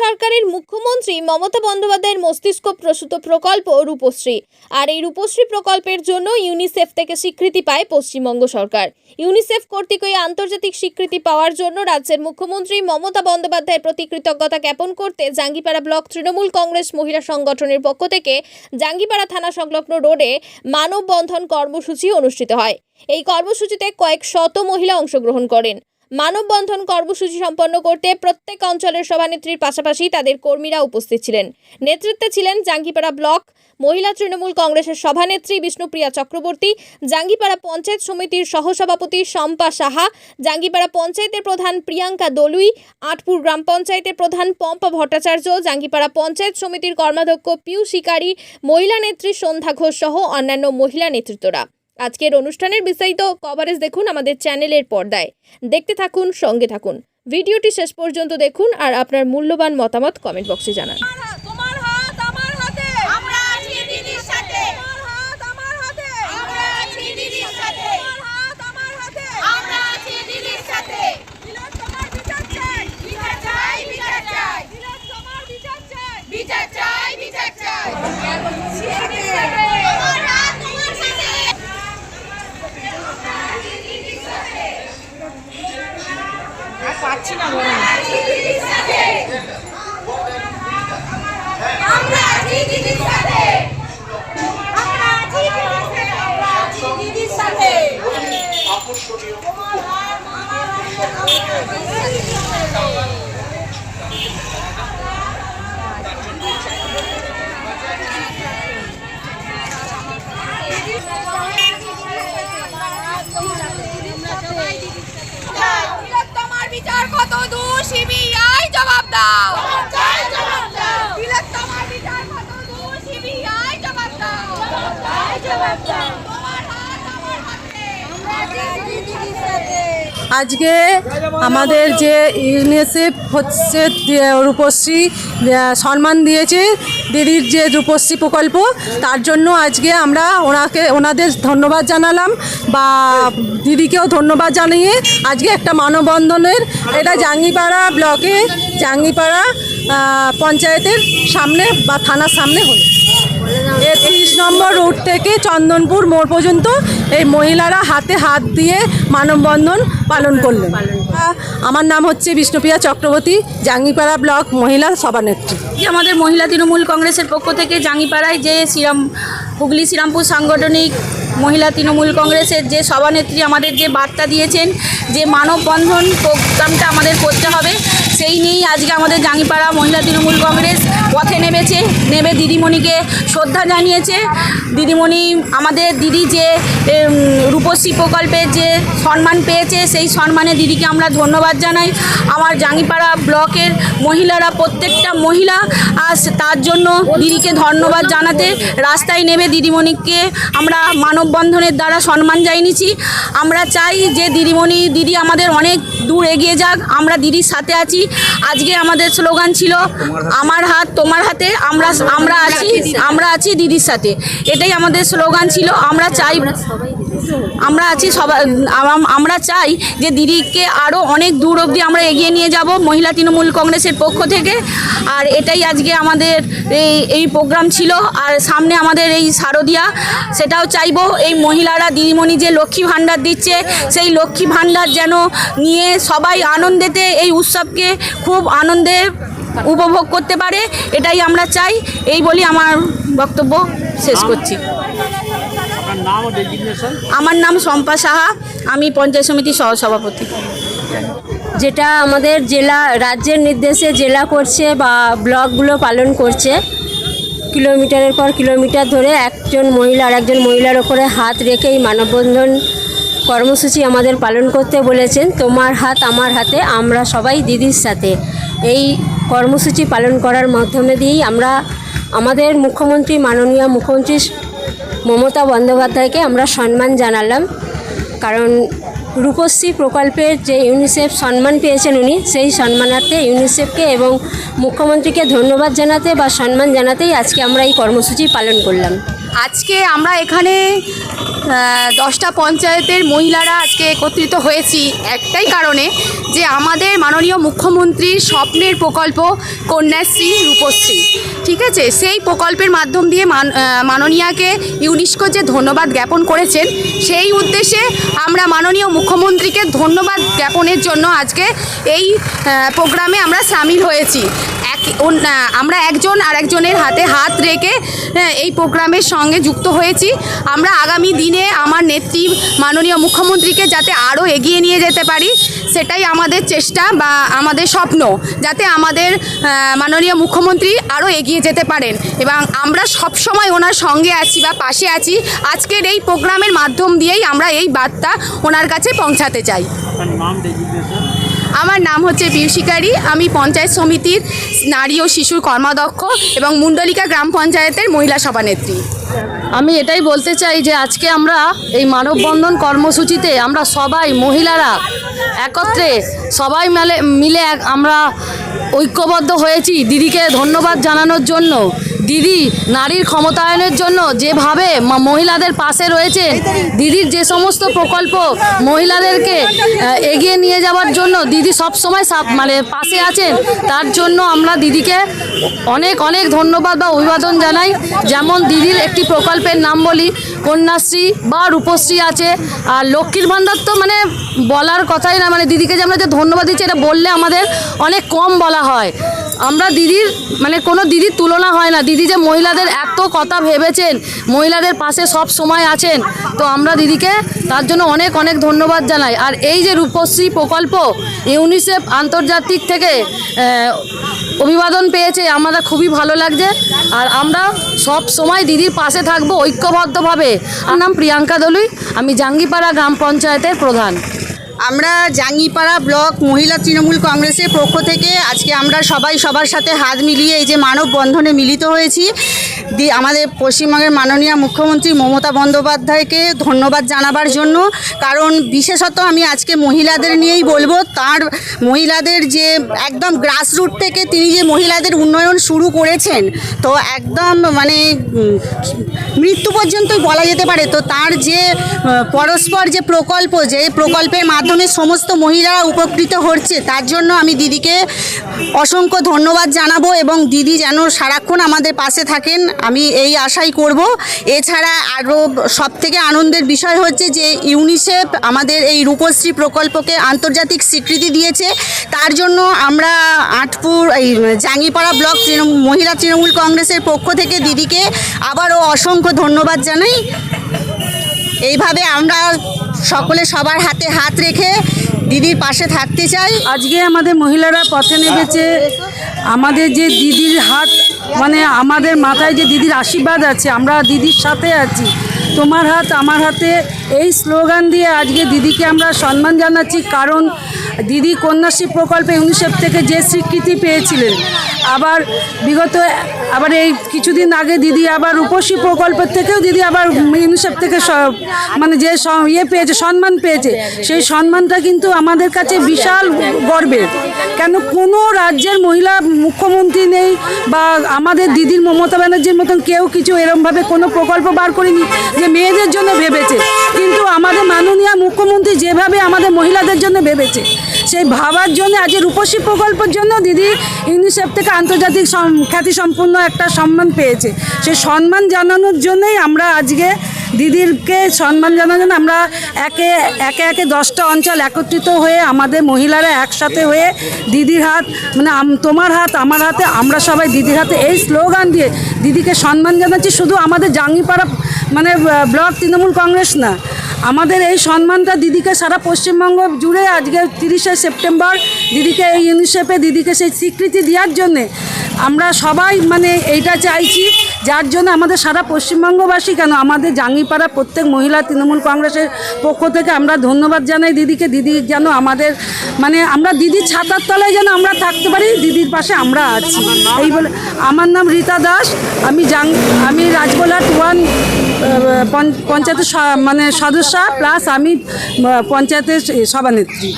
সরকারের মুখ্যমন্ত্রী মমতা বন্দ্যোপাধ্যায়ের মস্তিষ্ক প্রসূত প্রকল্প রূপশ্রী। আর এই রূপশ্রী প্রকল্পের জন্য ইউনিসেফ থেকে স্বীকৃতি পায় পশ্চিমবঙ্গ সরকার। ইউনিসেফ কর্তৃক এই আন্তর্জাতিক স্বীকৃতি পাওয়ার জন্য রাজ্যের মুখ্যমন্ত্রী মমতা বন্দ্যোপাধ্যায়ের প্রতি কৃতজ্ঞতা জ্ঞাপন করতে জাঙ্গিপাড়া ব্লক তৃণমূল কংগ্রেস মহিলা সংগঠনের পক্ষ থেকে জাঙ্গিপাড়া থানা সংলগ্ন রোডে মানববন্ধন কর্মসূচি অনুষ্ঠিত হয়। এই কর্মসূচিতে কয়েক শত মহিলা অংশগ্রহণ করেন। মানববন্ধন কর্মসূচি সম্পন্ন করতে প্রত্যেক অঞ্চলের সভানেত্রীর পাশাপাশি তাদের কর্মীরা উপস্থিত ছিলেন। নেতৃত্বে ছিলেন জাঙ্গিপাড়া ব্লক মহিলা তৃণমূল কংগ্রেসের সভানেত্রী বিষ্ণুপ্রিয়া চক্রবর্তী, জাঙ্গিপাড়া পঞ্চায়েত সমিতির সহসভাপতি শম্পা সাহা, জাঙ্গিপাড়া পঞ্চায়েতের প্রধান প্রিয়াঙ্কা দলুই, আটপুর গ্রাম পঞ্চায়েতের প্রধান পম্পা ভট্টাচার্য, জাঙ্গিপাড়া পঞ্চায়েত সমিতির কর্মাধ্যক্ষ পিউ শিকারী, মহিলা নেত্রী সন্ধ্যা ঘোষ সহ অন্যান্য মহিলা নেতৃত্বরা। আজকের অনুষ্ঠানের বিস্তারিত কভারেজ দেখুন আমাদের চ্যানেলের পর্দায়। দেখতে থাকুন, সঙ্গে থাকুন। ভিডিওটি শেষ পর্যন্ত দেখুন আর আপনার মূল্যবান মতামত কমেন্ট বক্সে জানান তোমার হাত আমার হাতে আমরা আছি দিদির সাথে তোমার হাত আমার হাতে আমরা আছি দিদির সাথে তোমার হাত আমার হাতে আমরা আছি দিদির সাথে দিলাম তোমার বিচার চাই বিচার চাই বিচার চাই দিলাম তোমার বিচার চাই বিচার চাই বিচার চাই তোমার হাত তোমার সাথে দিদির সাথে। আমরা আছি দিদির সাথে আমরা আছি দিদির সাথে আমরা আছি দিদির সাথে তোমার হাত আমার হাতে আমরা আছি দিদির সাথে কত দূর সিবিআই জবাব দাও। চাই জবাব দাও। কত দূর সিবিআই জবাব দাও। জবাব দাও। তোমার হাত আমার হাতে। আমরা আছি দিদির সাথে আজকে আমাদের যে ইউনিসেফ হচ্ছে রূপশ্রী সম্মান দিয়েছে দিদির যে রূপশ্রী প্রকল্প, তার জন্য আজকে আমরা ওনাকে, ওনাদের ধন্যবাদ জানালাম বা দিদিকেও ধন্যবাদ জানিয়ে আজকে একটা মানববন্ধনের এটা জাঙ্গিপাড়া ব্লকে, জাঙ্গিপাড়া পঞ্চায়েতের সামনে বা থানার সামনে হলো। নম্বর রোড থেকে চন্দনপুর মোড় পর্যন্ত এই মহিলারা হাতে হাত দিয়ে মানববন্ধন পালন করলেন। আমার নাম হচ্ছে বিষ্ণুপ্রিয়া চক্রবর্তী, জাঙ্গিপাড়া ব্লক মহিলা সভানেত্রী আমাদের মহিলা তৃণমূল কংগ্রেসের পক্ষ থেকে জাঙ্গিপাড়ায় যে শ্রীরাম হুগলি শ্রীরামপুর সাংগঠনিক মহিলা তৃণমূল কংগ্রেসের যে সভানেত্রী আমাদের যে বার্তা দিয়েছেন যে মানববন্ধন প্রোগ্রামটা আমাদের করতে হবে সেই নিয়েই আজকে আমাদের জাঙ্গিপাড়া মহিলা তৃণমূল কংগ্রেস পথে নেমেছে, নেমে দিদিমণিকে শ্রদ্ধা জানিয়েছে। দিদিমণি আমাদের দিদি যে রূপশ্রী প্রকল্পে যে সম্মান পেয়েছে, সেই সম্মানে দিদিকে আমরা ধন্যবাদ জানাই। আমার জাঙ্গিপাড়া ব্লকের মহিলারা, প্রত্যেকটা মহিলা আর তার জন্য দিদিকে ধন্যবাদ জানাতে রাস্তায় নেমে দিদিমণিকে আমরা মানববন্ধনের দ্বারা সম্মান জানিয়েছি। আমরা চাই যে দিদিমণি, দিদি আমাদের অনেক দূর এগিয়ে যাক। আমরা দিদির সাথে আছি। আজকে আমাদের স্লোগান ছিল, আমার হাত তোমার হাতে, আমরা আমরা আছি আমরা আছি দিদির সাথে। এটাই আমাদের স্লোগান ছিল, আমরা চাই আমরা আছি সবাই আমরা চাই যে দিদিকে আরও অনেক দূর অবধি আমরা এগিয়ে নিয়ে যাব মহিলা তৃণমূল কংগ্রেসের পক্ষ থেকে। আর এটাই আজকে আমাদের এই এই প্রোগ্রাম ছিল। আর সামনে আমাদের এই শারদিয়া, সেটাও চাইব এই মহিলারা, দিদিমণি যে লক্ষ্মী ভাণ্ডার দিচ্ছে, সেই লক্ষ্মী ভাণ্ডার যেন নিয়ে সবাই আনন্দেতে এই উৎসবকে খুব আনন্দে উপভোগ করতে পারে। এটাই আমরা চাই। এই বলি আমার বক্তব্য শেষ করছি। আমার নাম শম্পা সাহা আমি পঞ্চায়েত সমিতির সহসভাপতি যেটা আমাদের জেলা রাজ্যের নির্দেশে জেলা করছে বা ব্লকগুলো পালন করছে কিলোমিটারের পর কিলোমিটার ধরে একজন মহিলা আর একজন মহিলার ওপরে হাত রেখে এই মানববন্ধন কর্মসূচি আমাদের পালন করতে বলেছেন। তোমার হাত আমার হাতে আমরা সবাই দিদির সাথে। এই কর্মসূচি পালন করার মাধ্যমে দিয়েই আমরা আমাদের মুখ্যমন্ত্রী মাননীয় মুখ্যমন্ত্রী মমতা বন্দ্যোপাধ্যায়কে আমরা সম্মান জানালাম। কারণ রূপশ্রী প্রকল্পের যে ইউনিসেফ সম্মান পেয়েছেন উনি, সেই সম্মানার্থে ইউনিসেফকে এবং মুখ্যমন্ত্রীকে ধন্যবাদ জানাতে বা সম্মান জানাতেই আজকে আমরা এই কর্মসূচি পালন করলাম। আজকে আমরা এখানে দশটা পঞ্চায়েতের মহিলারা আজকে একত্রিত হয়েছি একটাই কারণে যে আমাদের মাননীয় মুখ্যমন্ত্রীর স্বপ্নের প্রকল্প কন্যাশ্রী রূপশ্রী, ঠিক আছে? সেই প্রকল্পের মাধ্যম দিয়ে মান মাননীয়াকে ইউনেস্কো যে ধন্যবাদ জ্ঞাপন করেছেন, সেই উদ্দেশ্যে আমরা মাননীয় মুখ্যমন্ত্রীকে ধন্যবাদ জ্ঞাপনের জন্য আজকে এই প্রোগ্রামে আমরা সামিল হয়েছি। এক আমরা একজন আরেকজনের হাতে হাত রেখে এই প্রোগ্রামের সঙ্গে যুক্ত হয়েছি। আমরা আগামী দিনে আমার নেত্রী মাননীয় মুখ্যমন্ত্রীকে যাতে আরও এগিয়ে নিয়ে যেতে পারি সেটাই আমাদের চেষ্টা বা আমাদের স্বপ্ন যাতে আমাদের মাননীয় মুখ্যমন্ত্রী আরও এগিয়ে যেতে পারেন। এবং আমরা সব সময় ওনার সঙ্গে আছি বা পাশে আছি। আজকের এই প্রোগ্রামের মাধ্যম দিয়েই আমরা এই বার্তা ওনার কাছে পৌঁছাতে চাই। আমার নাম হচ্ছে পিউষিকারি আমি পঞ্চায়েত সমিতির নারী ও শিশুর কর্মাধ্যক্ষ এবং মুন্ডলিকা গ্রাম পঞ্চায়েতের মহিলা সভানেত্রী। আমি এটাই বলতে চাই যে আজকে আমরা এই মানববন্ধন কর্মসূচিতে আমরা সবাই মহিলারা একত্রে সবাই মেলে মিলে আমরা ঐক্যবদ্ধ হয়েছি। দিদিকে ধন্যবাদ জানানোর জন্য। দিদি, নারীর ক্ষমতায়নের জন্য যেভাবে মহিলাদের পাশে রয়েছে, দিদির যে সমস্ত প্রকল্প মহিলাদেরকে এগিয়ে নিয়ে যাওয়ার জন্য দিদি সবসময় সাপ- মানে পাশে আছেন, তার জন্য আমরা দিদিকে অনেক অনেক ধন্যবাদ বা অভিবাদন জানাই। যেমন দিদির একটি প্রকল্পের নাম বলি, কন্যাশ্রী বা রূপশ্রী আছে, আর লক্ষ্মীর ভাণ্ডার তো মানে বলার কথাই না মানে দিদিকে যে আমরা যে ধন্যবাদ দিচ্ছি, এটা বললে আমাদের অনেক কম বলা হয়। আমরা দিদির মানে কোনো দিদির তুলনা হয় না। দিদি যে মহিলাদের এত কথা ভেবেছেন, মহিলাদের পাশে সব সময় আছেন, তো আমরা দিদিকে তার জন্য অনেক অনেক ধন্যবাদ জানাই। আর এই যে রূপশ্রী প্রকল্প, ইউনিসেফ আন্তর্জাতিক থেকে অভিবাদন পেয়েছে, আমাদের খুবই ভালো লাগছে। আর আমরা সব সময় দিদির পাশে থাকব ঐক্যবদ্ধভাবে। আমার নাম প্রিয়াঙ্কা দলুই, আমি জাঙ্গিপাড়া গ্রাম পঞ্চায়েতের প্রধান। আমরা জাঙ্গিপাড়া ব্লক মহিলা তৃণমূল কংগ্রেসের পক্ষ থেকে আজকে আমরা সবাই সবার সাথে হাত মিলিয়ে এই যে মানব বন্ধনে মিলিত হয়েছি। আমাদের পশ্চিমবঙ্গের মাননীয় মুখ্যমন্ত্রী মমতা বন্দ্যোপাধ্যায়কে ধন্যবাদ জানাবার জন্য। কারণ বিশেষত আমি আজকে মহিলাদের নিয়েই বলব, তার মহিলাদের যে একদম গ্রাসরুট থেকে তিনি যে মহিলাদের উন্নয়ন শুরু করেছেন, তো একদম মানে মৃত্যু পর্যন্তই বলা যেতে পারে। তো তার যে পরস্পর যে প্রকল্প, যে প্রকল্পের মাধ্যমে সমস্ত মহিলারা উপকৃত হচ্ছে। তার জন্য আমি দিদিকে অসংখ্য ধন্যবাদ জানাব এবং দিদি যেন সারাক্ষণ আমাদের পাশে থাকেন। আমি এই আশাই করব। এছাড়া আরও সব থেকে আনন্দের বিষয় হচ্ছে যে ইউনিসেফ আমাদের এই রূপশ্রী প্রকল্পকে আন্তর্জাতিক স্বীকৃতি দিয়েছে। তার জন্য আমরা আটপুর, এই জাঙ্গিপাড়া ব্লক তৃণমূল, মহিলা তৃণমূল কংগ্রেসের পক্ষ থেকে দিদিকে আবারও অসংখ্য ধন্যবাদ জানাই। এইভাবে আমরা সকলে সবার হাতে হাত রেখে দিদির পাশে থাকতে চাই। আজকে আমাদের মহিলারা পথে নেমেছে। আমাদের যে দিদির হাত মানে আমাদের মাথায় যে দিদির আশীর্বাদ আছে, আমরা দিদির সাথে আছি। তোমার হাত আমার হাতে এই স্লোগান দিয়ে আজকে দিদিকে আমরা সম্মান জানাচ্ছি, কারণ দিদি কন্যাশ্রী প্রকল্পে ইউনিসেফ থেকে যে স্বীকৃতি পেয়েছিলেন, আবার বিগত, আবার এই কিছুদিন আগে দিদি আবার রূপশ্রী প্রকল্পের থেকেও দিদি আবার ইউনিসেফ থেকে মানে যে ইয়ে পেয়েছে, সম্মান পেয়েছে, সেই সম্মানটা কিন্তু আমাদের কাছে বিশাল গর্বের। কেন কোনো রাজ্যের মহিলা মুখ্যমন্ত্রী নেই বা আমাদের দিদির মমতা ব্যানার্জির মতন কেউ কিছু এরমভাবে কোনো প্রকল্প বার করেনি যে মেয়েদের জন্য ভেবেছে। কিন্তু আমাদের মাননীয় মুখ্যমন্ত্রী যেভাবে আমাদের মহিলাদের জন্য ভেবেছে, সেই ভাবার জন্য, আজ রূপসী রূপশ্রী প্রকল্পের জন্য দিদি ইউনিসেফ থেকে আন্তর্জাতিক সম- খ্যাতিসম্পন্ন একটা সম্মান পেয়েছে। সেই সম্মান জানানোর জন্যই আমরা আজকে দিদিরকে সম্মান জানার জন্য আমরা একে একে একে দশটা অঞ্চল একত্রিত হয়ে আমাদের মহিলারা একসাথে হয়ে দিদির হাত মানে তোমার হাত, আমার হাতে, আমরা সবাই দিদির হাতে এই স্লোগান দিয়ে দিদিকে সম্মান জানাচ্ছি। শুধু আমাদের জাঙ্গিপাড়া মানে ব্লক তৃণমূল কংগ্রেস না আমাদের এই সম্মানটা দিদিকে সারা পশ্চিমবঙ্গ জুড়ে আজকে তিরিশে সেপ্টেম্বর দিদিকে এই ইউনিসেফে দিদিকে সেই স্বীকৃতি দেওয়ার জন্যে আমরা সবাই মানে এইটা চাইছি, যার জন্য আমাদের সারা পশ্চিমবঙ্গবাসী কেন আমাদের জাঙ্গিপাড়া প্রত্যেক মহিলা তৃণমূল কংগ্রেসের পক্ষ থেকে আমরা ধন্যবাদ জানাই দিদিকে, দিদি যেন আমাদের মানে আমরা দিদির ছাতার তলায় যেন আমরা থাকতে পারি, দিদির পাশে আমরা আছি। এই বলে আমার নাম রীতা দাস, আমি জাং, আমি রাজবোলাট ওয়ান পঞ্চায়েতের মানে সদস্য প্লাস আমি পঞ্চায়েতের সভানেত্রী।